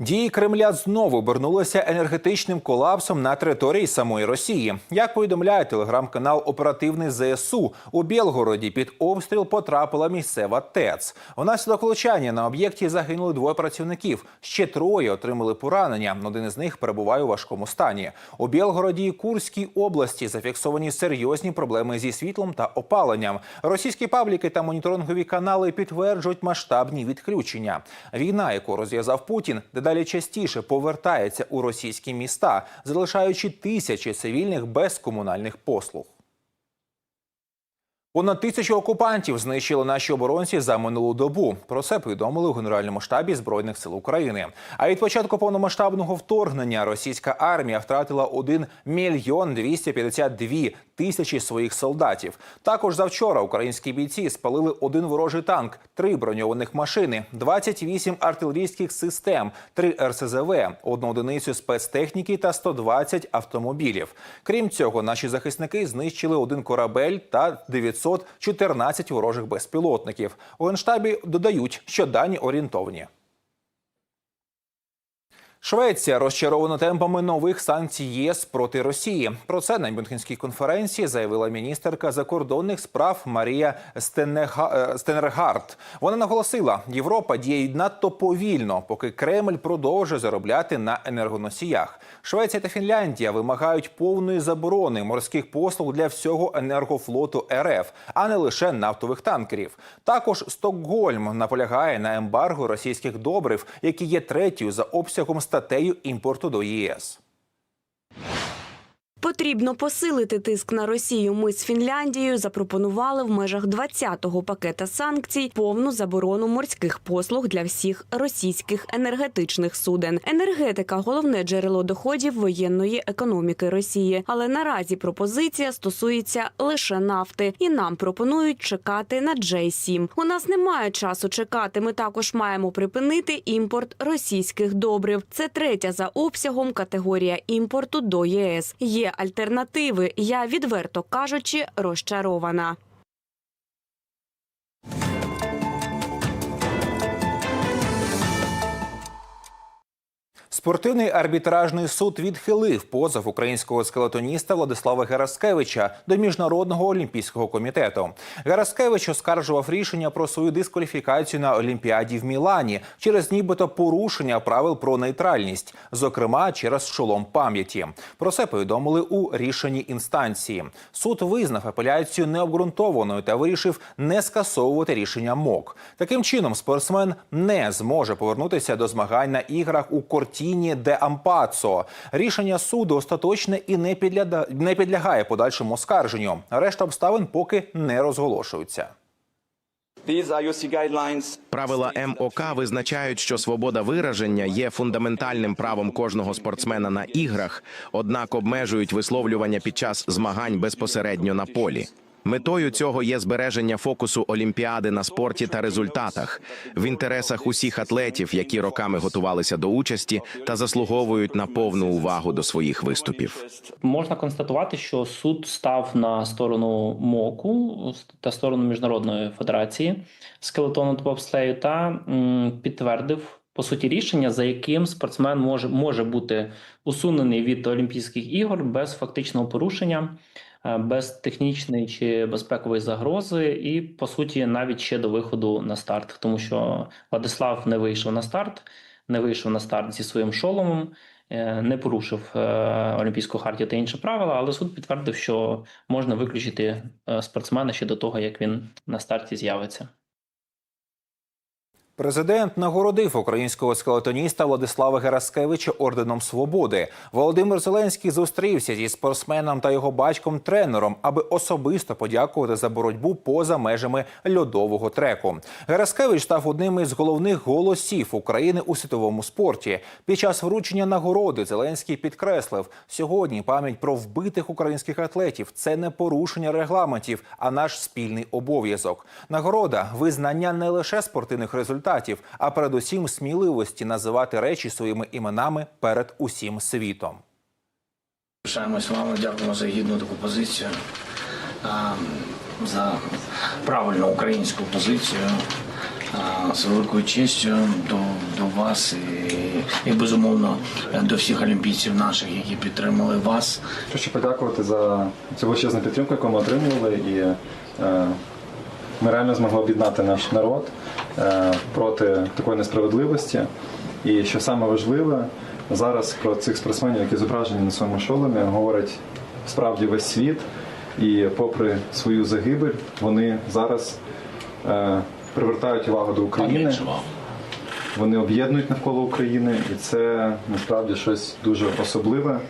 Дії Кремля знову обернулися енергетичним колапсом на території самої Росії. Як повідомляє телеграм-канал Оперативний ЗСУ у Білгороді під обстріл потрапила місцева ТЕЦ. Внаслідок влучання на об'єкті загинули двоє працівників. Ще троє отримали поранення. Один із них перебуває у важкому стані. У Білгороді і Курській області зафіксовані серйозні проблеми зі світлом та опаленням. Російські пабліки та моніторингові канали підтверджують масштабні відключення. Війна, яку розв'язав Путін, дедалі частіше повертається у російські міста, залишаючи тисячі цивільних без комунальних послуг. Понад тисячу окупантів знищили наші оборонці за минулу добу. Про це повідомили у Генеральному штабі збройних сил України. А від початку повномасштабного вторгнення російська армія втратила 1 мільйон 252 тисячі своїх солдатів. Також завчора українські бійці спалили один ворожий танк, три броньованих машини, 28 артилерійських систем, три РСЗВ, одну одиницю спецтехніки та 120 автомобілів. Крім цього, наші захисники знищили один корабель та 914 ворожих безпілотників. У генштабі додають, що дані орієнтовні. Швеція розчарована темпами нових санкцій ЄС проти Росії. Про це на Мюнхенській конференції заявила міністерка закордонних справ Марія Стенега... е, Стенергард. Вона наголосила, Європа діє надто повільно, поки Кремль продовжує заробляти на енергоносіях. Швеція та Фінляндія вимагають повної заборони морських послуг для всього енергофлоту РФ, а не лише нафтових танкерів. Також Стокгольм наполягає на ембарго російських добрив, які є третьою за обсягом статтею імпорту до ЄС. Потрібно посилити тиск на Росію. Ми з Фінляндією запропонували в межах 20-го пакета санкцій повну заборону морських послуг для всіх російських енергетичних суден. Енергетика головне джерело доходів воєнної економіки Росії. Але наразі пропозиція стосується лише нафти, і нам пропонують чекати на J-7. У нас немає часу чекати. Ми також маємо припинити імпорт російських добрив. Це третя за обсягом категорія імпорту до ЄС. Є альтернативи. Я відверто кажучи, розчарована. Спортивний арбітражний суд відхилив позов українського скелетоніста Владислава Гераскевича до міжнародного олімпійського комітету. Гераскевич оскаржував рішення про свою дискваліфікацію на Олімпіаді в Мілані через нібито порушення правил про нейтральність, зокрема через шолом пам'яті. Про це повідомили у рішенні інстанції. Суд визнав апеляцію необґрунтованою та вирішив не скасовувати рішення МОК. Таким чином, спортсмен не зможе повернутися до змагань на іграх у Кортіні де Ампацо. Рішення суду остаточне і не підляда... не підлягає подальшому оскарженню. Решта обставин поки не розголошуються. Правила МОК визначають, що свобода вираження є фундаментальним правом кожного спортсмена на іграх, однак обмежують висловлювання під час змагань безпосередньо на полі. Метою цього є збереження фокусу Олімпіади на спорті та результатах в інтересах усіх атлетів, які роками готувалися до участі та заслуговують на повну увагу до своїх виступів. Можна констатувати, що суд став на сторону МОКу та сторону міжнародної федерації скелетону та бобслею та підтвердив по суті рішення, за яким спортсмен може, може бути усунений від Олімпійських ігор без фактичного порушення, без технічної чи безпекової загрози, і по суті навіть ще до виходу на старт, тому що Владислав не вийшов на старт, не вийшов на старт зі своїм шоломом. е, Не порушив е, Олімпійську хартію та інші правила, але суд підтвердив, що можна виключити е, спортсмена ще до того, як він на старті з'явиться. Президент нагородив українського скелетоніста Владислава Гераскевича орденом свободи. Володимир Зеленський зустрівся зі спортсменом та його батьком-тренером, аби особисто подякувати за боротьбу поза межами льодового треку. Гераскевич став одним із головних голосів України у світовому спорті. Під час вручення нагороди Зеленський підкреслив: сьогодні пам'ять про вбитих українських атлетів це не порушення регламентів, а наш спільний обов'язок. Нагорода визнання не лише спортивних результатів, а передусім сміливості називати речі своїми іменами перед усім світом. Пишаємось вами, дякуємо за гідну таку позицію, за правильну українську позицію. з великою честю до, до вас і, і безумовно до всіх олімпійців наших, які підтримали вас. Хочу подякувати за цю величезну підтримку, яку ми отримували, і е, ми реально змогли об'єднати наш народ проти такої несправедливості. І що саме важливе, зараз про цих спортсменів, які зображені на своєму шоломі, говорить справді весь світ. І попри свою загибель, вони зараз е, привертають увагу до України. Вони об'єднують навколо України, і це насправді щось дуже особливе.